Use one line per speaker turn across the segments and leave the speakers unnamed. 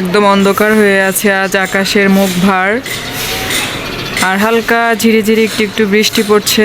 একদম অন্ধকার হয়ে আছে আজ আকাশের মুখ ভার। আর হালকা ঝিরি ঝিরি একটু একটু বৃষ্টি পড়ছে।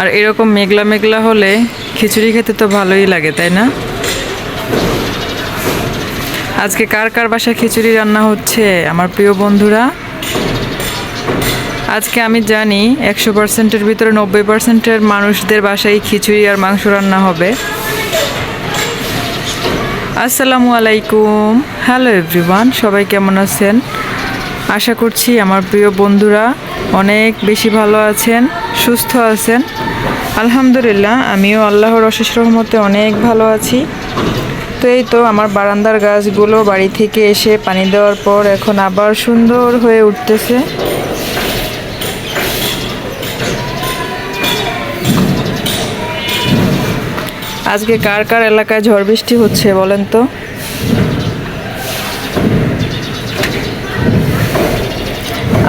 আর এরকম মেঘলা মেঘলা হলে খিচুড়ি খেতে তো ভালোই লাগে, তাই না? আজকে কার কার বাসায় খিচুড়ি রান্না হচ্ছে আমার প্রিয় বন্ধুরা? আজকে আমি জানি একশো পার্সেন্টের ভিতরে নব্বই পার্সেন্টের মানুষদের বাসায় খিচুড়ি আর মাংস রান্না হবে। আসসালামু আলাইকুম। হ্যালো এভরিওয়ান সবাই কেমন আছেন? আশা করছি আমার প্রিয় বন্ধুরা অনেক বেশি ভালো আছেন, সুস্থ আছেন। আলহামদুলিল্লাহ, আমিও আল্লাহর অশেষ রহমতে অনেক ভালো আছি। তো এই তো আমার বারান্দার গাছগুলো বাড়ি থেকে এসে পানি দেওয়ার পর এখন আবার সুন্দর হয়ে উঠতেছে। আজকে কার কার এলাকায় ঝড় বৃষ্টি হচ্ছে বলেন তো?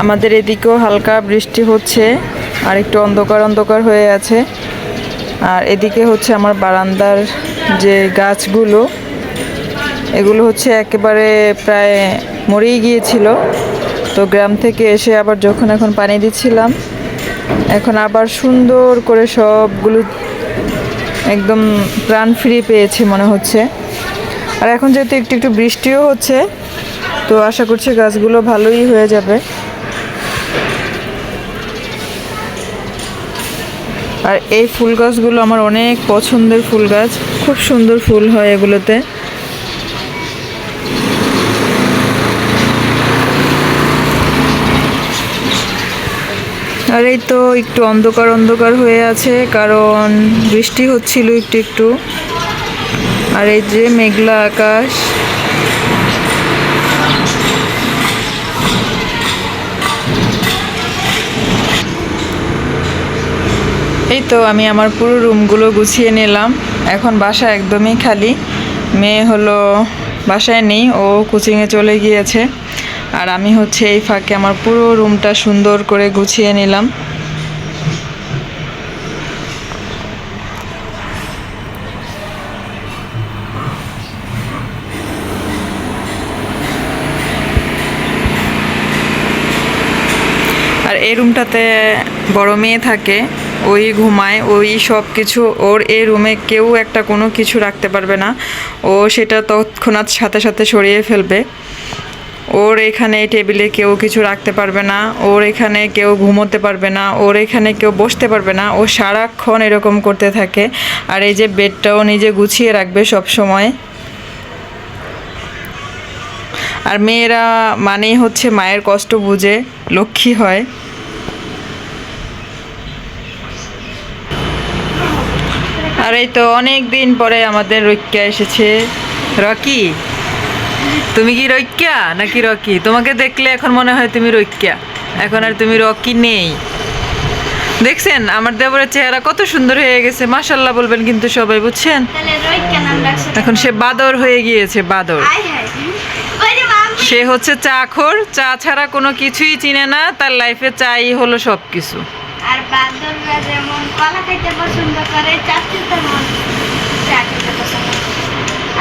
আমাদের এদিকেও হালকা বৃষ্টি হচ্ছে আর একটু অন্ধকার অন্ধকার হয়ে আছে। আর এদিকে হচ্ছে আমার বারান্দার যে গাছগুলো, এগুলো হচ্ছে একেবারে প্রায় মরেই গিয়েছিল। তো গ্রাম থেকে এসে আবার যখন এখন পানি দিচ্ছিলাম, এখন আবার সুন্দর করে সবগুলো একদম প্রাণ ফ্রি পেয়েছে মনে হচ্ছে। আর এখন যেহেতু একটু একটু বৃষ্টিও হচ্ছে, তো আশা করছি গাছগুলো ভালোই হয়ে যাবে। আর এই ফুল গাছগুলো আমার অনেক পছন্দের ফুল গাছ। খুব সুন্দর ফুল হয় এগুলোতে। আর এই তো একটু অন্ধকার অন্ধকার হয়ে আছে, কারণ বৃষ্টি হচ্ছিল একটু একটু। আর এই যে মেঘলা আকাশ। এই তো আমি আমার পুরো রুমগুলো গুছিয়ে নিলাম। এখন বাসা একদমই খালি। মেয়ে হলো বাসায় নেই, ও কোচিংয়ে চলে গিয়েছে। আর আমি হচ্ছে এই ফাঁকে আমার পুরো রুমটা সুন্দর করে গুছিয়ে নিলাম। আর এই রুমটাতে বড় মেয়ে থাকে, ওই ঘুমায়, ওই সব কিছু ওর এই রুমে কেউ একটা কোনো কিছু রাখতে পারবে না। ও সেটা তৎক্ষণাৎ সাথে সাথে সরিয়ে ফেলবে। ওর এখানে টেবিলে কেউ কিছু রাখতে পারবে না, ওর এখানে কেউ ঘুমোতে পারবে না, ওর এখানে কেউ বসতে পারবে না, ও সারাক্ষণ এরকম করতে থাকে। আর এই যে বেডটাও নিজে গুছিয়ে রাখবে সব সময় আর মেয়েরা মানেই হচ্ছে মায়ের কষ্ট বুঝে, লক্ষ্মী হয়। আর এই তো অনেক দিন পরে আমাদের রক্ষা এসেছে। রকি? তুমি কি রৈক্যা নাকি রকি? তোমাকে দেখলে এখন মনে হয় তুমি রৈক্যা এখন আর তুমি রকি নেই। দেখছেন আমার দেবরের চেহারা কত সুন্দর হয়ে গেছে। মাশাল্লাহ বলবেন কিন্তু সবাই বুঝছেন? এখন সে বাদর হয়ে গিয়েছে বাদর। সে হচ্ছে চাখর। চা ছাড়া কোনো কিছুই চিনে না। তার লাইফে চাই হলো সব কিছু
আর বাদররা যেমন কলা খাইতে পছন্দ করে তেমন। চা খেতে পছন্দ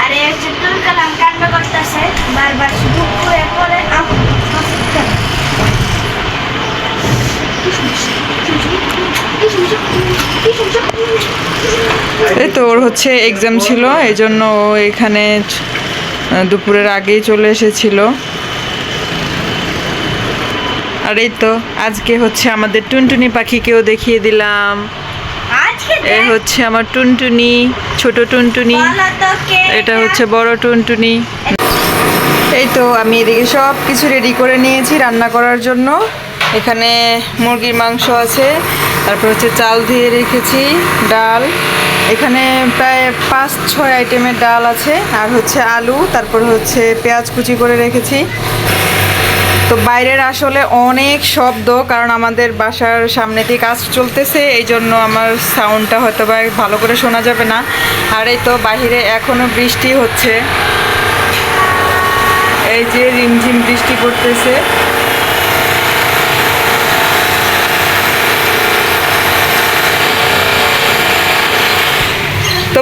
আর এই হচ্ছে তুল কালাম কাণ্ড করতেছে বারবার শুধু হয়ে পড়ে আহ,
এই তো ওর হচ্ছে এক্সাম ছিল এই জন্য ও এখানে দুপুরের আগেই চলে এসেছিল। আর এই তো আজকে হচ্ছে আমাদের টুনটুনি পাখিকেও দেখিয়ে দিলাম। এ হচ্ছে আমার টুনটুনি ছোট টুনটুনি। এটা হচ্ছে বড় টুনটুনি। এই তো আমি এদিকে সব কিছু রেডি করে নিয়েছি রান্না করার জন্য। এখানে মুরগির মাংস আছে তারপর হচ্ছে চাল ধুয়ে রেখেছি ডাল। এখানে প্রায় পাঁচ, ছয় আইটেমের ডাল আছে। আর হচ্ছে আলু, তারপর হচ্ছে পেঁয়াজ কুচি করে রেখেছি। তো বাইরের আসলে অনেক শব্দ, কারণ আমাদের বাসার সামনে দিয়ে কাজ চলতেছে এই জন্য আমার সাউন্ডটা হয়তো বা ভালো করে শোনা যাবে না। আর এই তো বাইরে এখনও বৃষ্টি হচ্ছে। এই যে রিমঝিম বৃষ্টি পড়তেছে।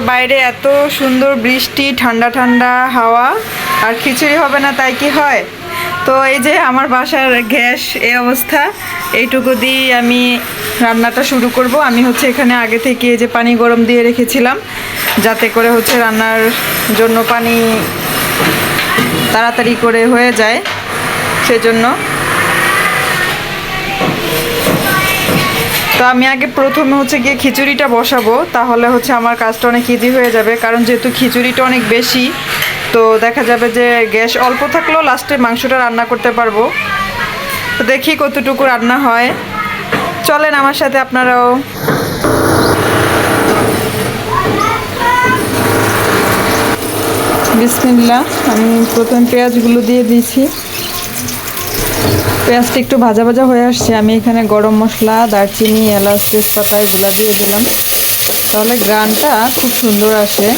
বাইরে এত সুন্দর বৃষ্টি, ঠান্ডা ঠান্ডা হাওয়া, আর খিচুড়ি হবে না, তাই কি হয়? তো এই যে আমার বাসার গ্যাস, এই অবস্থা। এইটুকু দিয়ে আমি রান্নাটা শুরু করব। আমি হচ্ছে এখানে আগে থেকে এই যে পানি গরম দিয়ে রেখেছিলাম, যাতে করে হচ্ছে রান্নার জন্য পানি তাড়াতাড়ি করে হয়ে যায়, সেজন্য। তো আমি আগে প্রথমে হচ্ছে গিয়ে খিচুড়িটা বসাবো, তাহলে হচ্ছে আমার কাজটা অনেক ইজি হয়ে যাবে, কারণ যেহেতু খিচুড়িটা অনেক বেশি, তো দেখা যাবে যে গ্যাস অল্প থাকলেও লাস্টে মাংসটা রান্না করতে পারব। তো দেখি কতটুকু রান্না হয়। চলেন আমার সাথে আপনারাও। বিসমিল্লা আমি প্রথম পেঁয়াজগুলো দিয়ে দিয়েছি। পেঁয়াজটা একটু ভাজা ভাজা হয়ে আসছে, আমি এখানে গরম মশলা, দারচিনি, এলাচ, তেজপাতা এগুলো দিয়ে দিলাম। তাহলে গ্রানটা খুব সুন্দর আসে।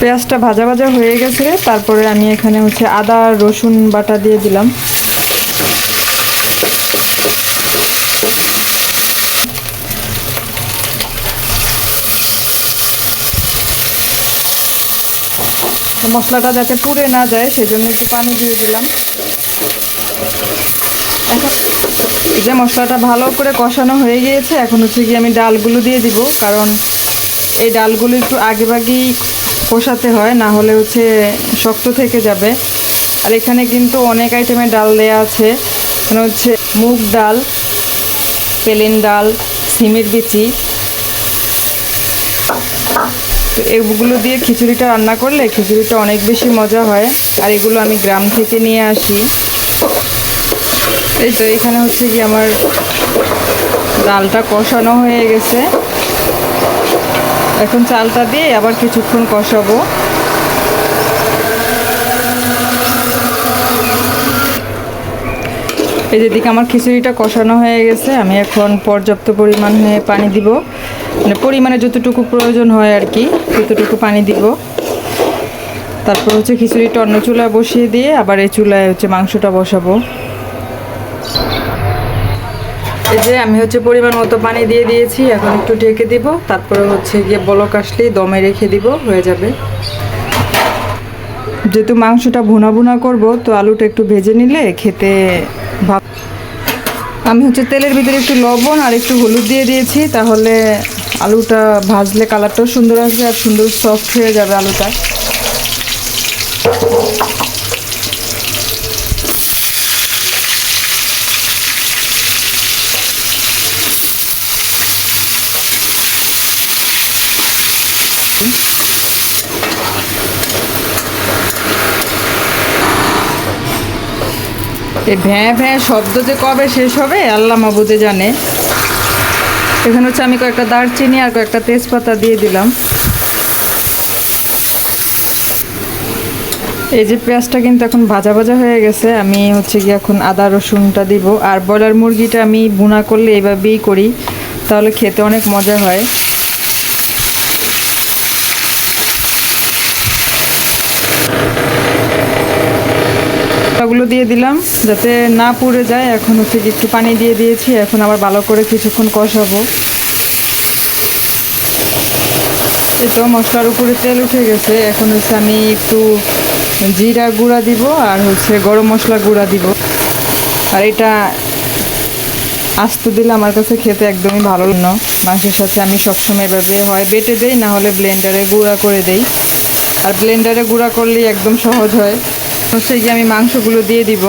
পেঁয়াজটা ভাজা ভাজা হয়ে গেছে, তারপরে আমি এখানে হচ্ছে আদা, রসুন বাটা দিয়ে দিলাম। তো মশলাটা যাতে পুড়ে না যায়, সেজন্য একটু পানি দিয়ে দিলাম। এখন যে মশলাটা ভালো করে কষানো হয়ে গিয়েছে, এখন হচ্ছে কি আমি ডালগুলো দিয়ে দিব, কারণ এই ডালগুলো একটু আগেভাগেই কষাতে হয়, না হলে হচ্ছে শক্ত থেকে যাবে। আর এখানে কিন্তু অনেক আইটেমের ডাল দেয়া আছে এখানে হচ্ছে মুগ ডাল, পেলেন ডাল, সিমের বিচি। তো এগুলো দিয়ে খিচুড়িটা রান্না করলে খিচুড়িটা অনেক বেশি মজা হয়। আর এগুলো আমি গ্রাম থেকে নিয়ে আসি। এই তো এখানে হচ্ছে কি আমার ডালটা কষানো হয়ে গেছে। এখন চালটা দিয়ে আবার কিছুক্ষণ কষাবো। এই যেদিকে আমার খিচুড়িটা কষানো হয়ে গেছে। আমি এখন পর্যাপ্ত পরিমাণে পানি দিব। মানে পরিমাণে যতটুকু প্রয়োজন হয় আর কি, ততটুকু পানি দিব। তারপর হচ্ছে খিচুড়িটা অন্য চুলায় বসিয়ে দিয়ে আবার এই চুলায় হচ্ছে মাংসটা বসাবো। এই যে আমি হচ্ছে পরিমাণ মতো পানি দিয়ে দিয়েছি, এখন একটু ঢেকে দিব, তারপরে হচ্ছে গিয়ে বলক আসলেই দমে রেখে দিব, হয়ে যাবে। যেহেতু মাংসটা ভুনা ভুনা করব, তো আলুটা একটু ভেজে নিলে খেতে ভাব আমি হচ্ছে তেলের ভিতরে একটু লবণ আর একটু হলুদ দিয়ে দিয়েছি, তাহলে আলুটা ভাজলে কালারটাও সুন্দর আসবে আর সুন্দর সফট হয়ে যাবে আলুটা। এই ভ্যাঁ ভ্যাঁ শব্দ যে কবে শেষ হবে, আল্লাহ মাবুদে জানে। এখানে হচ্ছে আমি কয়েকটা দারচিনি আর কয়েকটা তেজপাতা দিয়ে দিলাম। এই যে পেঁয়াজটা কিন্তু এখন ভাজা ভাজা হয়ে গেছে, আমি হচ্ছে কি এখন আদা রসুনটা দিব। আর ব্রয়লার মুরগিটা আমি বুনা করলে এইভাবেই করি, তাহলে খেতে অনেক মজা হয়। গুলো দিয়ে দিলাম যাতে না পুড়ে যায়। এখন হচ্ছে একটু পানি দিয়ে দিয়েছি। এখন আবার ভালো করে কিছুক্ষণ কষাবো। এই তো মশলার উপরে তেল উঠে গেছে। এখন হচ্ছে আমি একটু জিরা গুঁড়া দিব আর হচ্ছে গরম মশলা গুঁড়া দিব। আর এটা আস্ত দিলে আমার কাছে খেতে একদমই ভালো না। মাংসের সাথে আমি সবসময় এভাবে হয় বেটে দেই, না হলে ব্লেন্ডারে গুঁড়া করে দেই। আর ব্লেন্ডারে গুঁড়া করলেই একদম সহজ হয়। হচ্ছে যে আমি মাংসগুলো দিয়ে দিব।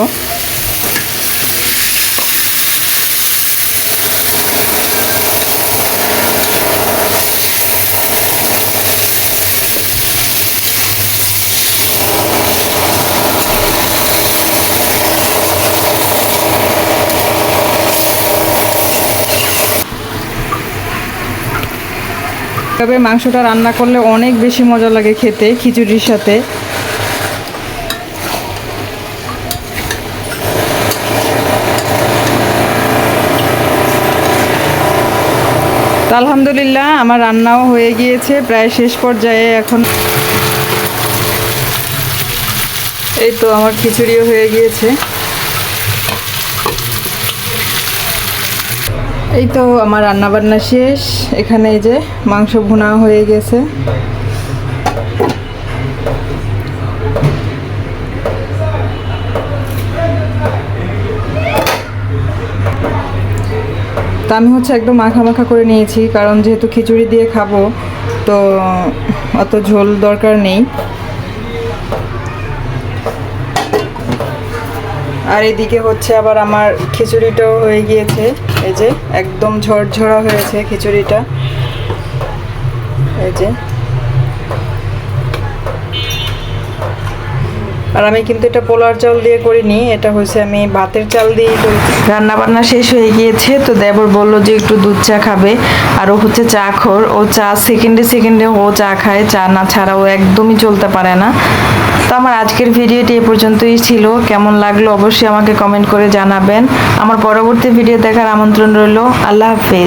তবে মাংসটা রান্না করলে অনেক বেশি মজা লাগে খেতে, খিচুড়ির সাথে। তো আলহামদুলিল্লাহ, আমার রান্নাও হয়ে গিয়েছে, প্রায় শেষ পর্যায়ে এখন। এই তো আমার খিচুড়িও হয়ে গিয়েছে। এই তো আমার রান্নাবান্না শেষ, এখানে এই যে মাংস ভুনা হয়ে গেছে। আমি হচ্ছে একদম মাখা মাখা করে নিয়েছি, কারণ যেহেতু খিচুড়ি দিয়ে খাব, তো অত ঝোল দরকার নেই। আর এদিকে হচ্ছে আবার আমার খিচুড়িটাও হয়ে গিয়েছে, এই যে একদম ঝরঝরা হয়েছে খিচুড়িটা। এই যে। আর আমি কিন্তু এটা পোলার চাল দিয়ে করিনি, এটা হয়েছে আমি ভাতের চাল দিয়েই করেছি। রান্না বান্না শেষ হয়ে গিয়েছে, তো দেবর বলল যে একটু দুধ চা খাবে, আর ও হচ্ছে চা খোর। ও চা সেকেন্ডে সেকেন্ডে ও চা খায়, চা না ছাড়া ও একদমই চলতে পারে না। তো আমার আজকের ভিডিওটি এ পর্যন্তই ছিল। কেমন লাগল অবশ্যই আমাকে কমেন্ট করে জানাবেন। আমার পরবর্তী ভিডিও দেখার আমন্ত্রণ রইল। আল্লাহ হাফেজ।